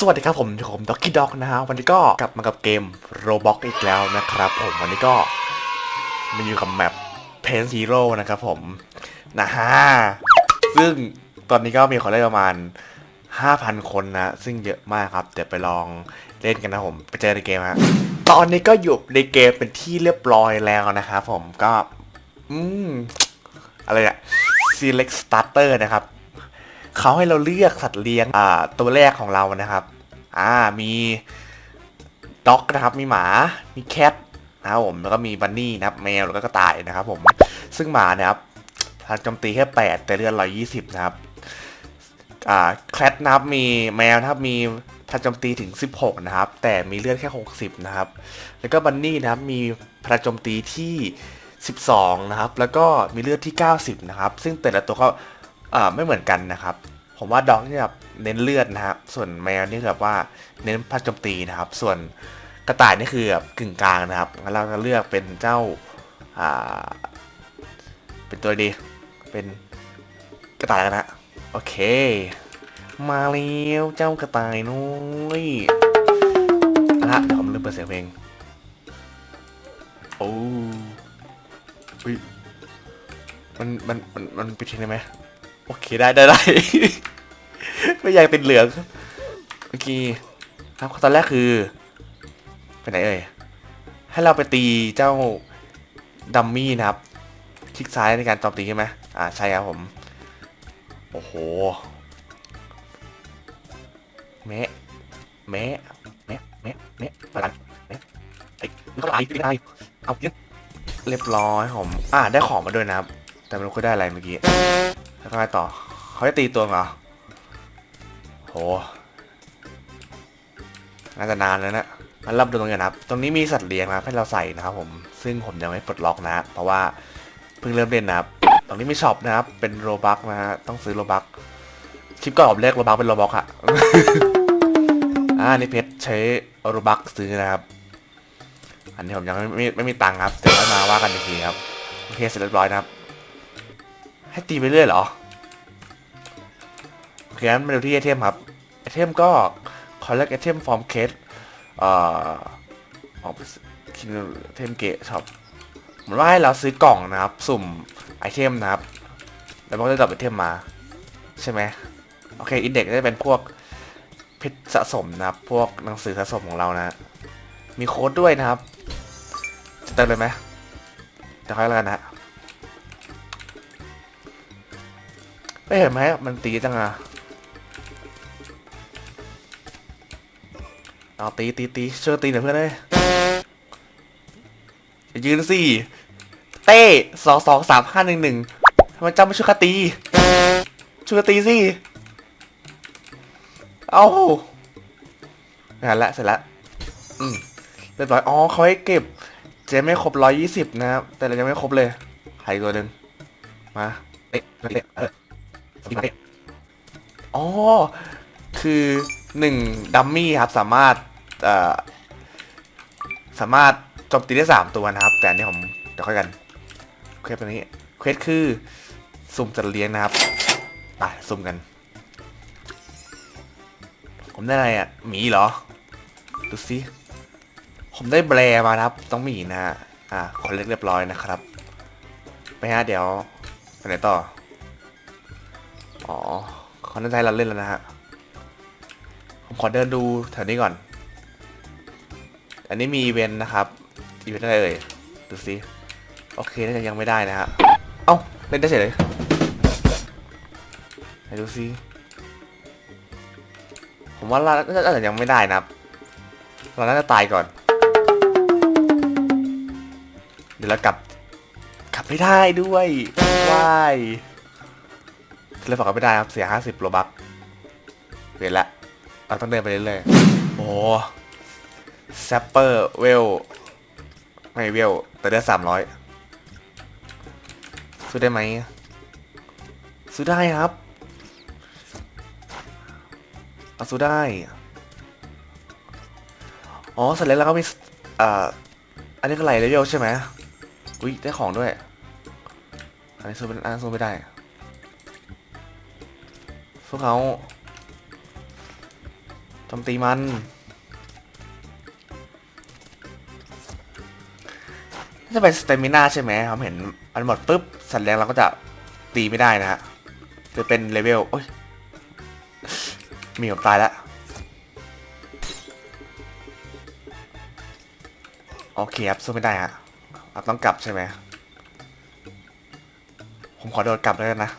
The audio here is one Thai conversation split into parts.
สวัสดีครับผมผมด็อกกี้ด็อกนะฮะวันนี้ก็กลับมากับเกม Roblox อีกแล้วนะครับผมวันนี้ก็มาอยู่กับแมป Paint Zero นะครับผมนะฮะซึ่งตอนนี้ก็มีคนเล่นประมาณ 5,000 คนนะ ซึ่งเยอะมากครับ เดี๋ยวไปลองเล่นกันนะผม ไปเจอในเกมฮะตอนนี้ก็อยู่ในเกมเป็นที่เรียบร้อยแล้วนะครับผมก็ อืม อะไรอะ select starter นะครับ เขาให้เราเลือกสัตว์เลี้ยงอ่าตัวแรกของเรานะครับ อ่ามีด็อกนะครับ มีหมา มีแคทนะครับผมแล้วก็มีบันนี่นะครับ แมวแล้วก็กระต่ายนะครับ ผมซึ่งหมาเนี่ยครับพลังโจมตีแค่ 8 แต่เลือด120 นะครับ อ่าแคทนะครับมีแมวนะครับมีพลังโจมตีถึง 16 นะครับ แต่มีเลือดแค่ 60 นะครับ แล้วก็บันนี่นะครับ มีพลังโจมตีที่ 12 นะครับ แล้วก็มีเลือดที่ 90 นะครับ ซึ่งแต่ละตัวก็ ไม่เหมือนกันนะครับ ผมว่าด็อกนี่แบบเน้นเลือดนะครับส่วนแมวนี่แบบว่าเน้นพลังโจมตีนะครับ ส่วนกระต่ายนี่คือแบบกึ่งกลางนะครับงั้นเราจะเลือกเป็นเจ้าอ่าเป็นตัวดีเป็นกระต่ายกันนะโอเค มาแล้วเจ้ากระต่ายน้อยอะละผมลืมเปิดเสียงเพลงโอ้ยมันมันมันมันปิดทิ้งได้ไหม โอเคได้ได้ได้ ไม่อยากติดเหลืองเมื่อกี้ครับตอนแรกคือไปไหนเอ่ยให้เราไปตีเจ้าดัมมี่นะครับ คลิกซ้ายในการโจมตีใช่ไหมอ่าใช่ครับผม โอ้โหแมะแมะแมะแมะแมะประกันแมะไอ้มันก็ไหลไม่ได้เอาเรียบร้อยผม อ่าได้ของมาด้วยนะครับ แต่ไม่รู้เขาได้อะไรเมื่อกี้ แล้วก็ไงต่อ เขาจะตีตัวเหรอโหน่าจะนานแล้วนะมันรับดูตรงนี้นะครับ ตรงนี้มีสัตว์เลี้ยงนะให้เราใส่นะครับผม ซึ่งผมยังไม่ปลดล็อกนะ เพราะว่าเพิ่งเริ่มเล่นนะครับ ตรงนี้มีช็อปนะครับ เป็นโรบักนะฮะ ต้องซื้อโรบักคลิปก่อนผมเรียกโรบักเป็นโรบักอะอ่านี่เพชรใช้โรบักซื้อนะครับ อันนี้ผมยังไม่ไม่ไม่มีตังค์ครับ เดี๋ยวมาว่ากันอีกทีครับ โอเคเสร็จเรียบร้อยนะครับ ให้ตีไปเรื่อยเหรอโอเคงั้นมาดูที่ไอเทมครับไอเทมก็คอลเลกไอเทมฟอร์มเคสเอ่อของคินเทมเกตช็อปเหมือนว่าให้เราซื้อกล่องนะครับ สุ่มไอเทมนะครับ แล้วมันก็จะดรอปไอเทมมา ใช่ไหมโอเคอินเด็กซ์จะเป็นพวกเพชรสะสมนะครับ พวกหนังสือสะสมของเรานะ มีโค้ดด้วยนะครับจะเติมเลยไหมจะค่อยแล้วกันนะ ไม่เห็นไหมมันตีจังอะเอาตีตีตีช่วยตีหน่อยเพื่อนเลยอย่ายืนสิเต้สองสองสามห้าหนึ่งหนึ่งทำไมเจ้าไม่ช่วยข้าตีช่วยตีสิเอางานละเสร็จละอืมเรียบร้อยอ๋อเขาให้เก็บ เจไม่ครบร้อยยี่สิบนะครับแต่เรายังไม่ครบเลยใครตัวหนึ่งมาเอ๊ะเอ๊ะ เอออ๋อ คือหนึ่งดัมมี่ครับ สามารถเอ่อสามารถโจมตีได้สามตัวนะครับ แต่อันนี้ผมเดี๋ยวค่อยกันเควสตัวนี้เควสคือสุ่มจัดเลี้ยงนะครับไปสุ่มกัน ผมได้อะไรอะหมีเหรอ ดูสิผมได้แบรมาครับ ต้องหมีนะฮะอ่าคนเล็กเรียบร้อยนะครับ ไปฮะเดี๋ยวไปไหนต่อ อ๋อเขาน่าจะให้เราเล่นแล้วนะฮะ ผมขอเดินดูแถวนี้ก่อน อันนี้มีอีเวนต์นะครับ อีเวนต์อะไรเอ่ย ดูสิ โอเค น่าจะยังไม่ได้นะฮะ เอ้า เล่นได้เฉยเลยไหนดูสิ ผมว่าเราน่าจะยังไม่ได้นะครับ เราน่าจะตายก่อน เดี๋ยวเรากลับ กลับไม่ได้ด้วยว้าย เลยฝากกันไม่ได้ครับ เสียห้าสิบโลบักเปลี่ยนละ เราต้องเดินไปเรื่อยๆ โอ้แซปเปอร์เวล ไม่เวล แต่เดือนสามร้อยซื้อได้ไหมซื้อได้ครับ เอาซื้อได้ อ๋อเสร็จแล้วเราก็มีอ่าอันนี้ก็ไหลเลเวลใช่ไหมอุ้ยได้ของด้วย อันนี้ซื้อเป็นอันนั้นซื้อไม่ได้ พวกเขาโจมตีมัน น่าจะเป็นสเตมิน่าใช่ไหมผมเห็นมันหมดปุ๊บ สัตว์เลี้ยงเราก็จะตีไม่ได้นะฮะจะเป็นเลเวล โอ้ย มีผมตายแล้ว โอเคครับสู้ไม่ได้ฮะเราต้องกลับใช่ไหม ผมขอโดดกลับเลยนะ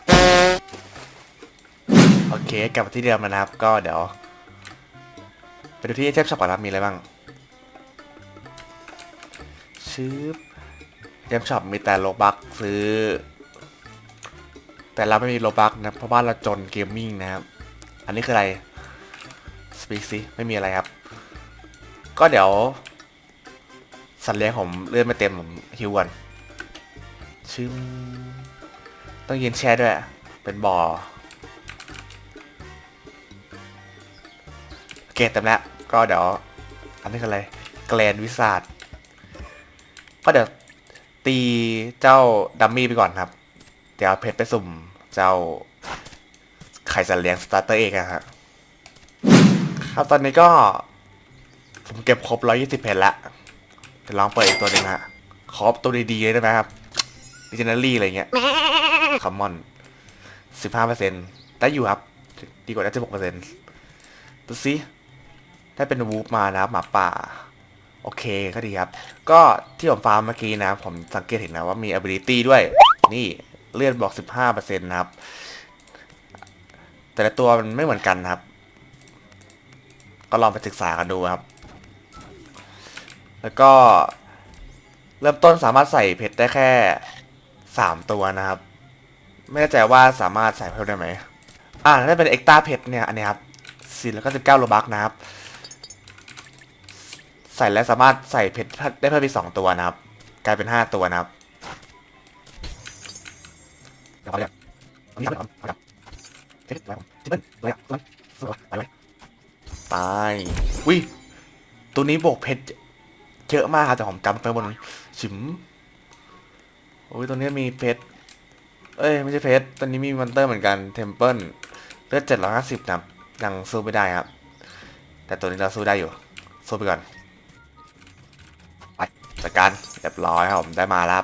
เคกลับมาที่เดิมนะครับ ก็เดี๋ยวไปดูที่เทปช็อปก่อนะครับมีอะไรบ้างชื่อเทปช็อปมีแต่โลบักซื้อ แต่เราไม่มีโลบักนะเพราะบ้านเราจนเกมมิ่งนะครับ อันนี้คืออะไรสปีกซิไม่มีอะไรครับ ก็เดี๋ยวสัตว์เลี้ยงผมเลื่อนไม่เต็มผมฮิวก่อนชื่อต้องยืนแช่ด้วย เป็นบ่อ โอเคเต็มแล้ว ก็เดี๋ยว อันนี้คืออะไร แกลนวิสาดก็เดี๋ยวตีเจ้าดัมมี่ไปก่อนครับ เดี๋ยวเอาเพชรไปสุ่มเจ้าไข่สัตว์เลี้ยงสตาร์เตอร์เอกอะครับครับตอนนี้ก็ผมเก็บครบ 120 เพชรแล้วเดี๋ยวลองเปิดอีกตัวหนึ่งฮะขอบตัวดีๆเลยได้ไหมครับดิจินัลลี่อะไรเงี้ยคอมมอน 15%ได้อยู่ครับ ดีกว่าได้16%ดูสิ ได้เป็นวูฟมานะครับหมาป่า โอเคก็ดีครับ ก็ที่ผมฟาร์มเมื่อกี้นะ ผมสังเกตเห็นนะว่ามี ability ด้วย นี่เลือนบอก 15%นะครับ แต่ละตัวมันไม่เหมือนกันนะครับ ก็ลองไปศึกษากันดูครับ แล้วก็เริ่มต้นสามารถใส่เพชรได้แค่ 3 ตัวนะครับ ไม่แน่ใจว่าสามารถใส่เพิ่มได้ไหม อ่าถ้าเป็นเอ็กตาเพชรเนี่ย อันนี้ครับสี่แล้วก็สิบเก้าโลบักนะครับ ใส่แล้วสามารถใส่เพชรได้เพิ่มอีกสองตัวนะครับ กลายเป็นห้าตัวนะครับเอาเลยอุ้ยไปเลยไปเลยตายวิตัวนี้บวกเพชรเยอะมากครับแต่ผมจำไปบนฉิมโอ้ยตัวนี้มีเพชรเอ้ยไม่ใช่เพชรตอนนี้มีมอนเตอร์เหมือนกันเทมเพิลเลือดเจ็ดร้อยห้าสิบนะครับยังสู้ไม่ได้ครับ แต่ตัวนี้เราสู้ได้อยู่ สู้ไปก่อน จัดการเรียบร้อยครับผมได้มาแล้ว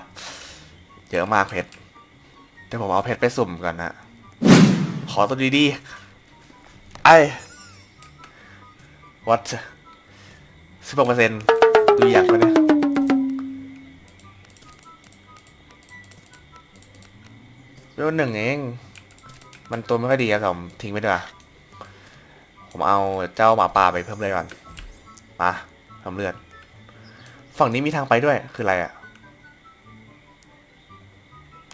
เยอะมากเพชรเดี๋ยวผมเอาเพชรไปสุ่มก่อนนะขอตัวดีๆไอ้ what สิบหกเปอร์เซ็นต์ดูอย่างไปเนี่ยเรื่องหนึ่งเอง มันตัวไม่ค่อยดีอะผมทิ้งไปดีกว่าผมเอาเจ้าหมาป่าไปเพิ่มเลยก่อน มาทำเลือด ฝั่งนี้มีทางไปด้วย คืออะไรอะ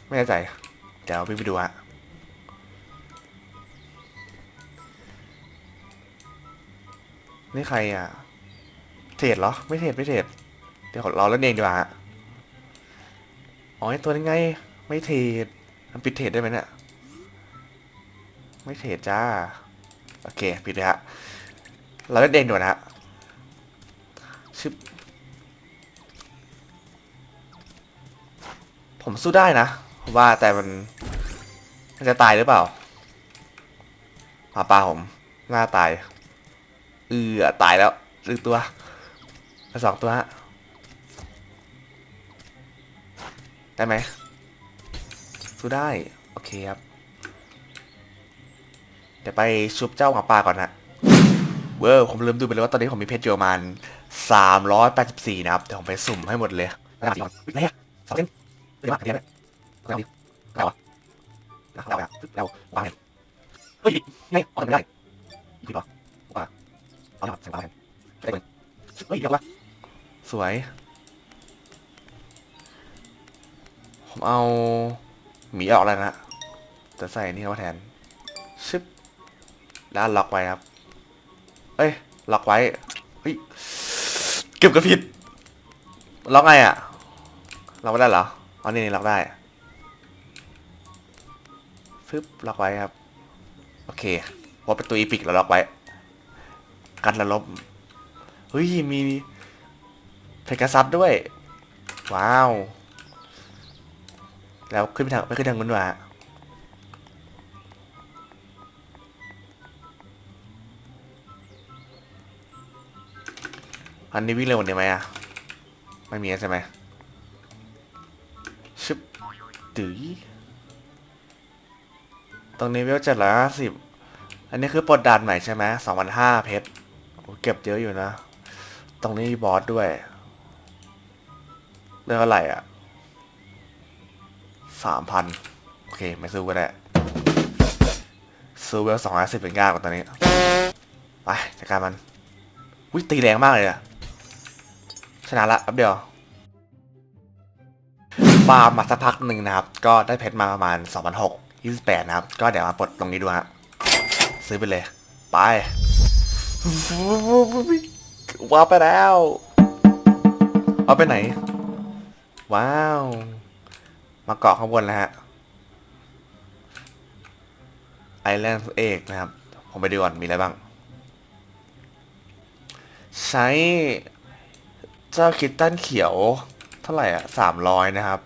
ไม่แน่ใจ เดี๋ยวพี่ไปดูฮะนี่ใครอะ เทรดเหรอ ไม่เทรดไม่เทรดเดี๋ยวขอรอเล่นเองดีกว่าฮะอ๋อไอตัวนี้ไง ไม่เทรดมันปิดเทรดได้ไหมเนี่ย ไม่เทรดจ้า โอเค ปิดเลยฮะ เราเล่นเองดีกว่านะ ผมสู้ได้นะ ว่าแต่มันมันจะตายหรือเปล่าหมาป่าผมหน้าตาย เออตายแล้วหนึ่งตัวสองตัวฮะได้ไหมสู้ได้ โอเคครับเดี๋ยวไปชุบเจ้าหมาป่าก่อนนะเว้ยผมลืมดูไปเลยว่าตอนนี้ผมมีเพชรอยู่ประมาณสามร้อยแปดสิบสี่นะครับ เดี๋ยวผมไปสุ่มให้หมดเลยระดับสี่ก่อนอุ๊ยอะไรอะสองเส้น เรียกว่าเทียบไหมระดับดีเราอะเราอะเราวางเห็นเฮ้ยไงออกไม่ได้อีกทีป่ะว่าเอาละใส่ปากกันได้เหมือนเฮ้ยเดี๋ยวละสวย ผมเอาหมีออกแล้วนะจะใส่นี่เข้าแทนชึบแล้วล็อกไว้ครับ เอ้ยล็อกไว้เฮ้ยเก็บกระผิดล็อกไงอะล็อกไม่ได้เหรอ อ๋อนี่นี่ล็อกได้ฟึบล็อกไว้ครับ โอเคเพราะเป็นตัวอีพิกเราล็อกไว้ กันระลบเฮ้ย มีเพกาซัสด้วย ว้าว แล้วขึ้นไปทางไปขึ้นทางนู้นวยฮะอันนี้วิ่งเร็วกว่านี้ไหมอะ ไม่มีใช่ไหม ดื้อตรงนี้เวลเจ็ดร้อยห้าสิบอันนี้คือปลดด่านใหม่ใช่ไหมสองพันห้าเพชรเก็บเยอะอยู่นะ ตรงนี้บอสด้วยเรื่องอะไรอะสามพันโอเค ไม่สู้อก็ได้สู้อเวลสองร้อยสิบเป็นยากกว่าตอนนี้ ไปจัดการมันวิตีแรงมากเลยอะชนะละแป๊บเดียว ฟาร์มมาสักพักหนึ่งนะครับ ก็ได้เพชรมาประมาณ2,600 28นะครับ ก็เดี๋ยวมาปลดตรงนี้ดูฮะ ซื้อไปเลย ไปว้าวไปแล้ว เอาไปไหน ว้าว มาเกาะข้างบนแล้วฮะ ไอแลนด์เอกนะครับ ผมไปดูก่อน มีอะไรบ้าง ใช้ เจ้าคิตตันเขียว เท่าไหร่อะสามร้อยนะครับ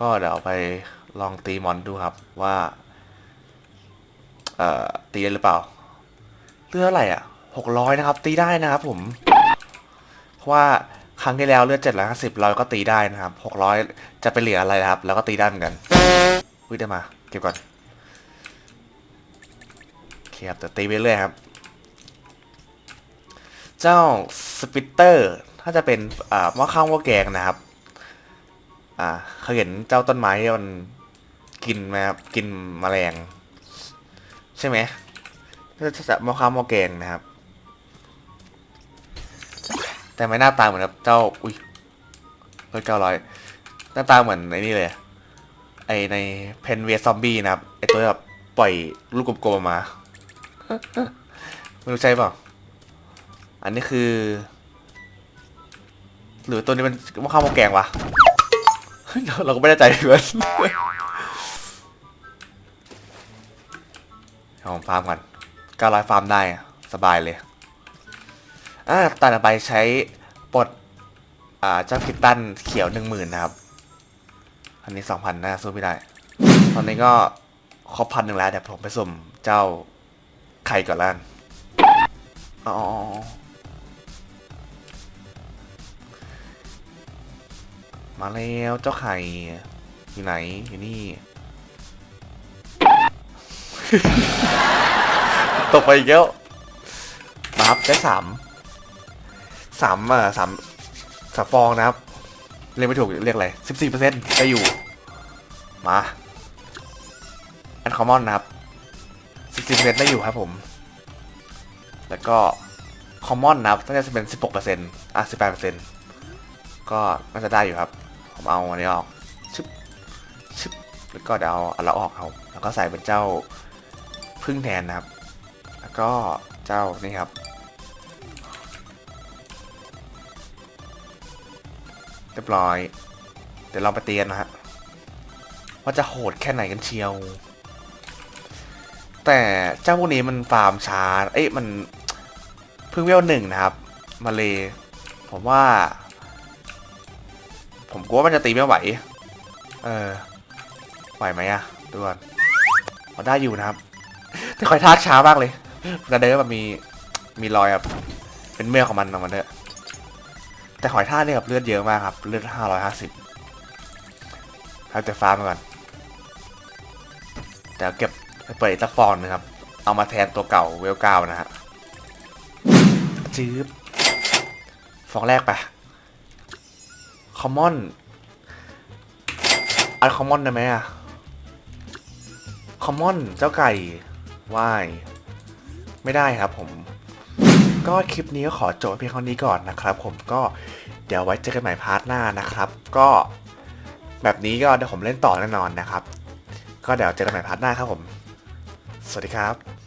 ก็เดี๋ยวไปลองตีมอนดูครับว่า เอ่อ ตีได้หรือเปล่าเลือดเท่าไหร่อะหกร้อยนะครับ ตีได้นะครับผม เพราะว่าครั้งที่แล้วเลือดเจ็ดร้อยห้าสิบเราก็ตีได้นะครับหกร้อยจะไปเหลืออะไรนะครับ แล้วก็ตีได้เหมือนกันวิ่ได้มา เก็บก่อนโอเคครับแต่ตีไปเรื่อยครับ เจ้าสปิตเตอร์ถ้าจะเป็นอ่าหม้อข้าวหม้อแกงนะครับ อ่าเคยเห็นเจ้าต้นไม้ที่มันกินมครับกินแมลง ใช่ไหมถ้าจะม้อข้าวม้อแกงนะครับ แต่ไม่หน้าตาเหมือนกับเจ้าอุ้ยเก้าร้อยหน้าตาเหมือนไอ้นี่เลย ไอในเพนเวซอมบี้นะครับไอตัวแบบปล่อยลูกกลมๆมาไม่รู้ใช่เปล่าอันนี้คือ หรือตัวนี้มันมะข้าวมะแกงวะ เราก็ไม่แน่ใจเหมือนเอาฟาร์มก่อนการ้อยฟาร์มได้สบายเลย อ่าตอนต่อไปใช้ปลดอ่าเจ้าคิตตันเขียวหนึ่งหมื่นนะครับ อันนี้สองพันน่าสู้ไม่ได้ ตอนนี้ก็ครบพันหนึ่งแล้วเดี๋ยวผมไปสุ่มเจ้าไข่ก่อนล้านอ๋อ มาแล้วเจ้าไข่อยู่ไหนอยู่นี่ ตกไปอีกแล้วมาครับได้สามสามอะสามสามฟองนะครับ เรียกไม่ถูกเรียกอะไรสิบสี่เปอร์เซ็นต์ได้อยู่ มาอันคอมมอนนะครับสิบสี่เปอร์เซ็นต์ได้อยู่ครับผม แล้วก็คอมมอนนะครับน่าจะเป็นสิบหกเปอร์เซ็นต์อะสิบแปดเปอร์เซ็นต์ก็น่าจะได้อยู่ครับ ผมเอาอันนี้ออกชึบชึบแล้วก็เดี๋ยวเอาอันละออกเอาแล้วก็ใส่เป็นเจ้าพึ่งแทนนะครับ แล้วก็เจ้านี่ครับเรียบร้อย เดี๋ยวเราไปเตียนนะฮะว่าจะโหดแค่ไหนกันเชียว แต่เจ้าพวกนี้มันฟาร์มช้าเอ้ยมันเพิ่งเวลหนึ่งนะครับ มาเลยผมว่า ผมกลัวมันจะตีไม่ไหว เออ ไหวไหมอะดูก่อนเอาได้อยู่นะครับ แต่คอยทากช้ามากเลยกระเดิมมันมีมีรอยแบบเป็นเมื่อกของมันออกมาเนอะแต่หอยทากเนี่ยแบบเลือดเยอะมากครับ เลือดห้าร้อยห้าสิบเอาแต่ฟ้ามาก่อนแต่เก็บไปเปิดอีกสักฟองนะครับ เอามาแทนตัวเก่าเวลเก้านะฮะจื๊บฟองแรกไป คอมมอนอันคอมมอนได้ไหมอะคอมมอนเจ้าไก่วายไม่ได้ครับผม ก็คลิปนี้ก็ขอจบเพียงเท่านี้ก่อนนะครับ ผมก็เดี๋ยวไว้เจอกันใหม่พาร์ทหน้านะครับ ก็แบบนี้ก็เดี๋ยวผมเล่นต่อแน่นอนนะครับ ก็เดี๋ยวเจอกันใหม่พาร์ทหน้าครับผม สวัสดีครับ